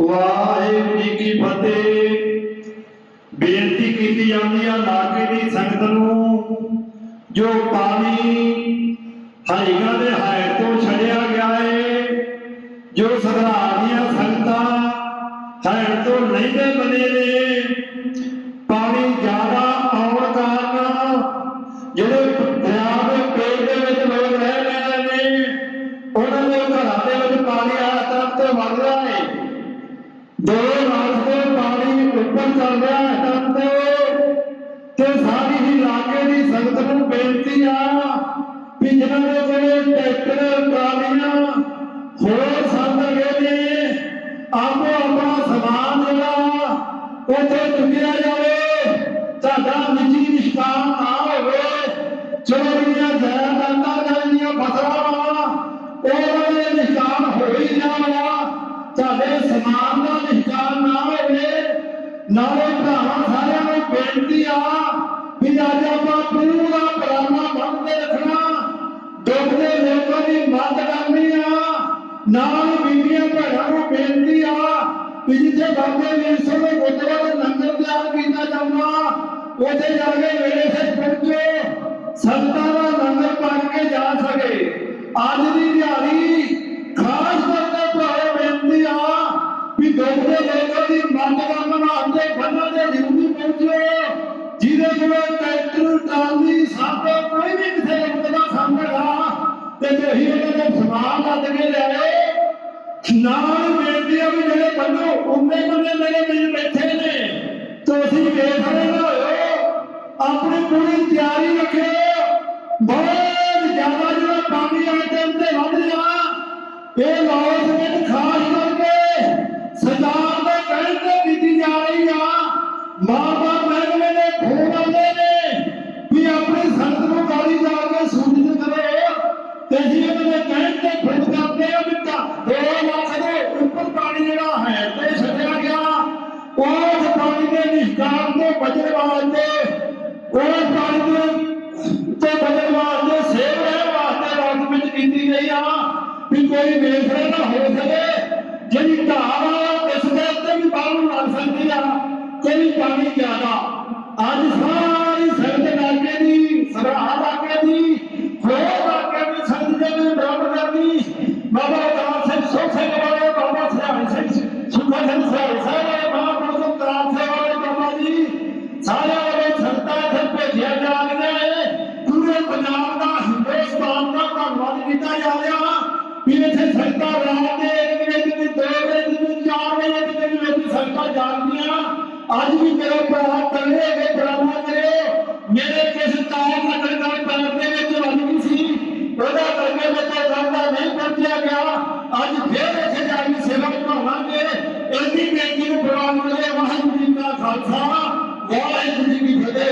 ਵਾਹਿਗੁਰੂ ਜੀ ਕੀ ਫਤਿਹ। ਬੇਨਤੀ ਕੀਤੀ ਜਾਂਦੀ ਆ ਲਾਗੇ ਦੀ ਸੰਗਤ ਨੂੰ, ਜੋ ਪਾਣੀ ਹਾਈਗਾ ਦੇ ਹਾਇਰ ਤੋਂ ਛੜਿਆ ਗਿਆ ਏ, ਜੋ ਸਧਾਰ ਦੀਆਂ ਸੰਗਤਾਂ ਹਾਇਰ ਤੋਂ ਲੈਂਦੇ ਬਨੇ ਨੇ ਹੈ ਤਰਫ ਤੇ ਸਾਰੀ ਹੀ ਇਲਾਕੇ ਦੀ ਸੰਗਤ ਨੂੰ ਬੇਨਤੀ ਆ ਵੀ ਜਿਹਨਾਂ ਦੇ ਜਿਹੜੇ ਟਰੈਕਟਰ, ਟਰਾਲੀਆਂ, ਹੋਰ ਸੰਦ ਗਏ ਨੇ ਆਪੋ ਆਪਣਾ ਸਮਾਨ ਜਿਹੜਾ ਉੱਥੇ ਚੁੱਕਿਆ ਜਾਵੇ। ਨਾਲੇ ਭਰਾਵਾਂ ਸਾਰਿਆਂ ਨੂੰ ਬੇਨਤੀ ਆ ਵੀ ਅੱਜ ਆਪਾਂ ਪੂਰਾ ਪ੍ਰਾਣਾ ਬੰਨ ਕੇ ਰੱਖਣਾ। ਦੁੱਖ ਦੇ ਲੋਕਾਂ ਦੀ ਮਦਦ ਕਰਨੀ ਆ। ਨਾਲ ਬੀਬੀਆਂ ਭੈਣਾਂ ਨੂੰ ਬੇਨਤੀ ਆ ਵੀ ਜਿੱਥੇ ਬਾਬੇ ਵੀਰ ਸਿੰਘ ਦੇ ਲੰਗਰ ਤਿਆਰ ਕੀਤਾ ਜਾਂਦਾ, ਉੱਥੇ ਜਾ ਕੇ ਵੇਲੇ ਸਿਰ ਪਹੁੰਚੋ, ਸੰਤਾਂ ਦਾ ਲੰਗਰ ਪਾ ਕੇ ਜਾ ਸਕੇ। ਅੱਜ ਦੀ ਦਿਹਾੜੀ ਜ਼ਰੂਰੀ ਪਹੁੰਚੋ ਜਿਹਦੇ ਕੋਲ ਟਰੈਕਟਰ ਟਰਾਲੀ ਸਾਡਾ ਕੋਈ ਵੀ ਕਿਸੇ ਰੁੱਤ ਦਾ ਸੰਭੜਾ ਤੇ ਤੁਸੀਂ ਉਹਨਾਂ ਸਮਾਨ ਲੱਦ ਕੇ ਲਿਆਏ, ਨਾਲ ਬੇਨਤੀ ਆ ਵੀ ਜਿਹੜੇ ਬੰਦੋ ਉਮੇ ਬੰਦੇ ਮੇਰੇ ਵਿੱਚ ਬੈਠੇ ਨੇ। ਤੁਸੀਂ ਵੇਖ ਰਹੇ ਨਾ ਹੋਇਓ, ਆਪਣੀ ਪੂਰੀ ਤਿਆਰੀ ਰੱਖਿਓ ਉਸ ਪਾਣੀ ਦੇ ਨਿਸ਼ਕਾਮ ਤੋਂ ਬਚਣ ਵਾਸਤੇ ਉਸ ਪਾਣੀ ਦੇ ਤੋਂ ਬਚਣ ਵਾਸਤੇ ਸੇਵ ਰਹਿਣ ਵਾਸਤੇ ਰਾਤ ਵਿੱਚ ਕੀਤੀ ਗਈ ਆ ਵੀ ਕੋਈ ਵੇਖਣਾ ਨਾ ਹੋ ਸਕੇ, ਜਿਹੜੀ ਢਾਹ ਵਾ ਇਸ ਦੇ ਉੱਤੇ ਵੀ ਬਾਹਰ ਲੱਗ ਸਕਦੀ ਆ, ਕੋਈ ਪਾਣੀ ਕੀਤਾ ਜਾ ਰਿਹਾ ਵੀ ਇੱਥੇ ਸੰਗਤਾਂ ਰਾਤ ਦੇ ਇੱਕ ਵਜੇ ਦੀ ਦੋ ਵਜੇ ਦੀ ਚਾਰ ਵਜੇ ਦੀ ਵੀ ਵਿੱਚ ਸੰਗਤਾਂ ਜਾਗਦੀਆਂ ਅੱਜ ਵੀ ਮੇਰੇ ਭਰਾ ਤੰਗੇ ਦੇ ਬਰਾਬਰ ਕਰਿਓ ਮੇਰੇ ਕਿਸ ਤਾਰ ਨਾਲ ਪੈਰ ਦੇ